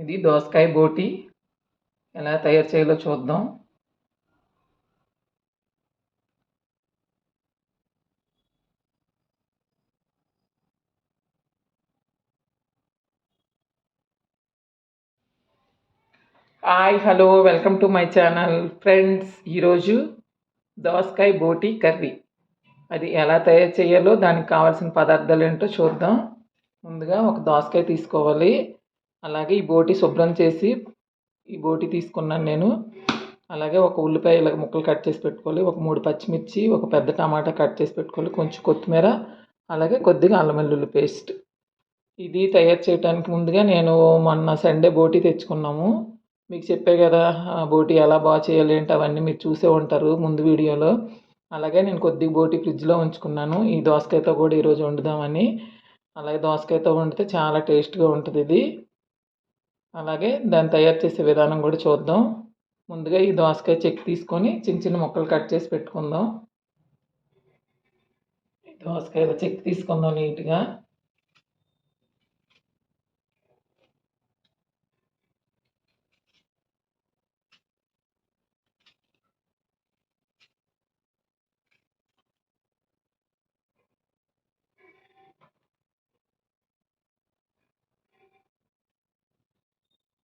ఇది దోసకాయ బోటి. ఎలా తయారు చేయాలో చూద్దాం. Hi hello welcome to my channel friends ఈరోజు దోసకాయ బోటి కర్రీ. అది ఎలా తయారు చేయాలో దానికి కావాల్సిన పదార్థాలు ఏంటో చూద్దాం. ముందుగా ఒక దోసకాయ తీసుకోవాలి. అలాగే ఈ బోటి శుభ్రం చేసి ఈ బోటి తీసుకున్నాను నేను. అలాగే ఒక ఉల్లిపాయ ఇలా ముక్కలు కట్ చేసి పెట్టుకోవాలి. ఒక మూడు పచ్చిమిర్చి ఒక పెద్ద టమాటా కట్ చేసి పెట్టుకోవాలి. కొంచెం కొత్తిమీర అలాగే కొద్దిగా అల్లం వెల్లుల్లి పేస్ట్. ఇది తయారు చేయడానికి ముందుగా నేను మొన్న సండే బోటి తెచ్చుకున్నాము. మీకు చెప్పే కదా బోటి ఎలా బాగా చేయాలి ఏంటి అవన్నీ మీరు చూసే ఉంటారు ముందు వీడియోలో. అలాగే నేను కొద్దిగా బోటి ఫ్రిడ్జ్లో ఉంచుకున్నాను. ఈ దోసకాయతో కూడా ఈరోజు వండుదామని. అలాగే దోసకాయతో వండితే చాలా టేస్ట్గా ఉంటుంది ఇది. అలాగే దాన్ని తయారు చేసే విధానం కూడా చూద్దాం. ముందుగా ఈ దోసకాయ చెక్ తీసుకొని చిన్న చిన్న ముక్కలు కట్ చేసి పెట్టుకుందాం. ఈ దోసకాయ చెక్ తీసుకుందాం నీట్గా.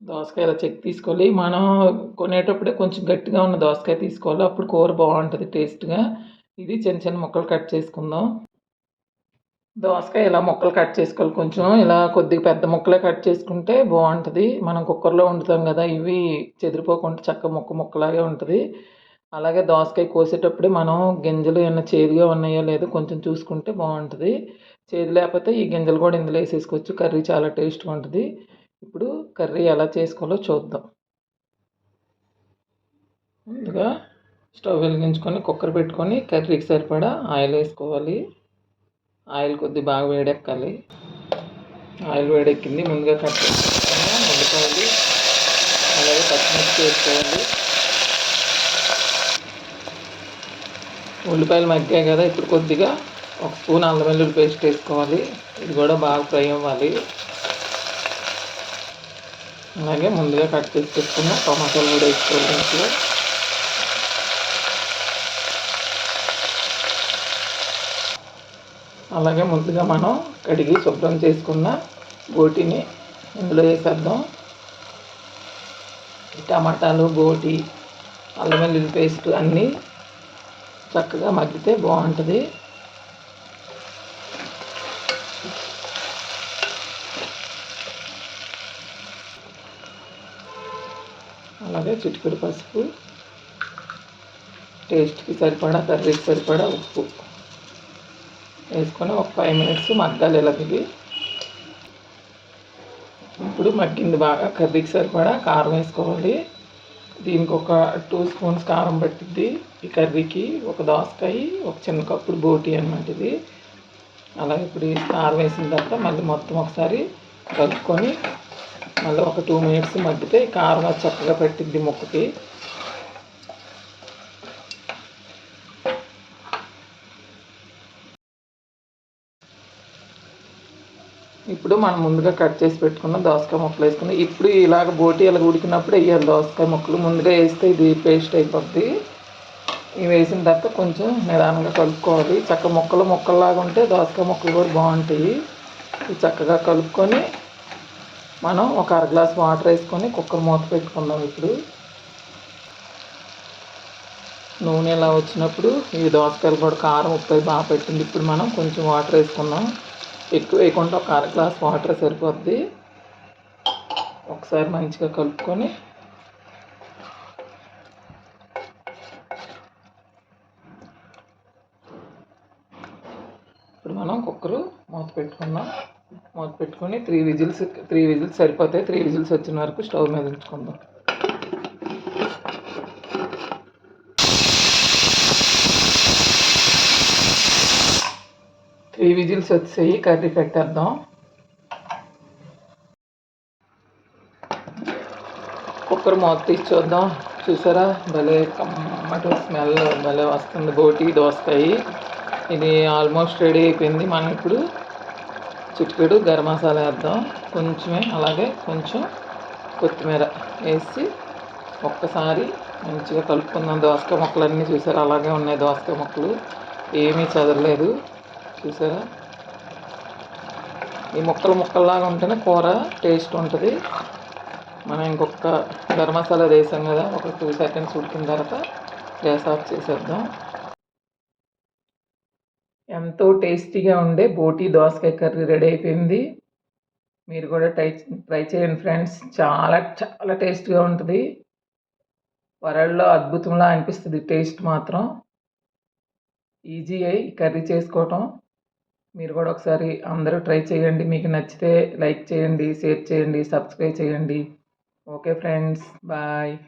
దోసకాయ ఇలా చెక్ తీసుకోవాలి. మనం కొనేటప్పుడే కొంచెం గట్టిగా ఉన్న దోసకాయ తీసుకోవాలి. అప్పుడు కూర బాగుంటుంది టేస్ట్గా. ఇది చిన్న చిన్న ముక్కలు కట్ చేసుకుందాం. దోసకాయ ఇలా ముక్కలు కట్ చేసుకోవాలి కొంచెం. ఇలా కొద్దిగా పెద్ద ముక్కలే కట్ చేసుకుంటే బాగుంటుంది. మనం కుక్కర్లో వండుతాం కదా ఇవి చెదిరిపోకుండా చక్క ముక్క ముక్కలాగే ఉంటుంది. అలాగే దోసకాయ కోసేటప్పుడే మనం గింజలు ఏమైనా చేదుగా ఉన్నాయో లేదో కొంచెం చూసుకుంటే బాగుంటుంది. చేదు లేకపోతే ఈ గింజలు కూడా ఇందులో వేసేసుకోవచ్చు. కర్రీ చాలా టేస్ట్గా ఉంటుంది. ఇప్పుడు కర్రీ ఎలా చేసుకోవాలో చూద్దాం. ముందుగా స్టవ్ వెలిగించుకొని కుక్కర్ పెట్టుకొని కర్రీకి సరిపడా ఆయిల్ వేసుకోవాలి. ఆయిల్ కొద్ది బాగా వేడెక్కాలి. ఆయిల్ వేడెక్కింది ముందుగా కట్ చేసుకున్న ఉల్లిపాయలు అలాగే పచ్చిమిర్చి వేసుకోవాలి. ఉల్లిపాయలు మగ్గాయి కదా ఇప్పుడు కొద్దిగా ఒక స్పూన్ అల్లం వెల్లుల్లి పేస్ట్ వేసుకోవాలి. ఇది కూడా బాగా ఫ్రై అవ్వాలి. అలాగే ముందుగా కట్ చేసి పెట్టుకున్న టమాటాలు కూడా వేసుకోవాలి ఇంట్లో. అలాగే ముందుగా మనం కడిగి శుభ్రం చేసుకున్న గోటిని ఇందులో వేసేద్దాం. టమాటాలు గోటి అల్లం వెల్లుల్లి పేస్ట్ అన్నీ చక్కగా మగ్గితే బాగుంటుంది. అలాగే చిటికెడు పసుపు టేస్ట్కి సరిపడా కర్రీకి సరిపడా ఉప్పు. వేసుకొని ఒక ఫైవ్ మినిట్స్ మగ్గాలి ఇలాగ ఇప్పుడు మగ్గింది బాగా కర్రీకి సరిపడా కారం వేసుకోవాలి. దీనికి ఒక టూ స్పూన్స్ కారం పట్టిద్ది ఈ కర్రీకి. ఒక దోసకాయ ఒక చిన్న కప్పుడు బోటి అనమాట ఇది. అలాగే ఇప్పుడు ఈ కారం వేసిన తర్వాత మళ్ళీ మొత్తం ఒకసారి కలుపుకొని మళ్ళీ ఒక టూ మినిట్స్ మగ్గితే కారం అది చక్కగా పెట్టిద్ది ముక్కకి. ఇప్పుడు మనం ముందుగా కట్ చేసి పెట్టుకున్న దోసకాయ ముక్కలు వేసుకుని ఇప్పుడు ఇలాగ బోటి ఇలా ఉడికినప్పుడు వేయాలి దోసకాయ ముక్కలు. ముందుగా వేస్తే ఇది పేస్ట్ అయిపోద్ది. ఇవి వేసిన తర్వాత కొంచెం నిదానంగా కలుపుకోవాలి. చక్క ముక్కలు ముక్కల్లాగా ఉంటే దోసకాయ ముక్కలు కూడా బాగుంటాయి. చక్కగా కలుపుకొని మనం ఒక అర గ్లాస్ వాటర్ వేసుకొని కుక్కర్ మూత పెట్టుకుందాం ఇప్పుడు. నూనె ఇలా వచ్చినప్పుడు ఈ దోసకాయలు కూడా కారం ఉప్పు బాగా పెట్టింది. ఇప్పుడు మనం కొంచెం వాటర్ వేసుకుందాం. ఎక్కువ వేయకుండా ఒక అర గ్లాస్ వాటర్ సరిపోద్ది. ఒకసారి మంచిగా కలుపుకొని ఇప్పుడు మనం కుక్కరు మూత పెట్టుకుందాం. మూత పెట్టుకొని త్రీ విజిల్స్ త్రీ విజిల్స్ సరిపోతాయి త్రీ విజిల్స్ వచ్చిన వరకు స్టవ్ మీద ఉంచుకుందాం. త్రీ విజిల్స్ వచ్చేయి కర్రీ పెట్టేద్దాం. కుక్కర్ మూత తీసి చూద్దాం. చూసారా? భలే కమ్మటి స్మెల్ భలే వస్తుంది. బోటి దోసకాయ. ఇది ఆల్మోస్ట్ రెడీ అయిపోయింది. మనం ఇప్పుడు చిటికెడు గరం మసాలా వేద్దాం. కొంచెమే అలాగే కొంచెం కొత్తిమీర వేసి ఒక్కసారి మంచిగా కలుపుకుందాం. దోసకాయ మొక్కలు అన్నీ చూసారా? అలాగే ఉన్నాయి దోసకాయ ముక్కలు. ఏమీ చదవలేదు చూసారా? ఈ ముక్కలు ముక్కల్లాగా ఉంటేనే కూర టేస్ట్ ఉంటుంది. మనం ఇంకొక గరం మసాలా వేసాం కదా ఒక టూ సెకండ్స్ ఉడికిన తర్వాత గ్యాస్ ఆఫ్ చేసేద్దాం. ఎంతో టేస్టీగా ఉండే బోటీ దోసకాయ కర్రీ రెడీ అయిపోయింది. మీరు కూడా ట్రై ట్రై చేయండి ఫ్రెండ్స్. చాలా చాలా టేస్ట్గా ఉంటుంది. వరల్డ్లో అద్భుతంలా అనిపిస్తుంది టేస్ట్ మాత్రం. ఈజీ అయి కర్రీ చేసుకోవటం. మీరు కూడా ఒకసారి అందరూ ట్రై చేయండి. మీకు నచ్చితే లైక్ చేయండి షేర్ చేయండి సబ్స్క్రైబ్ చేయండి. Okay friends. బాయ్.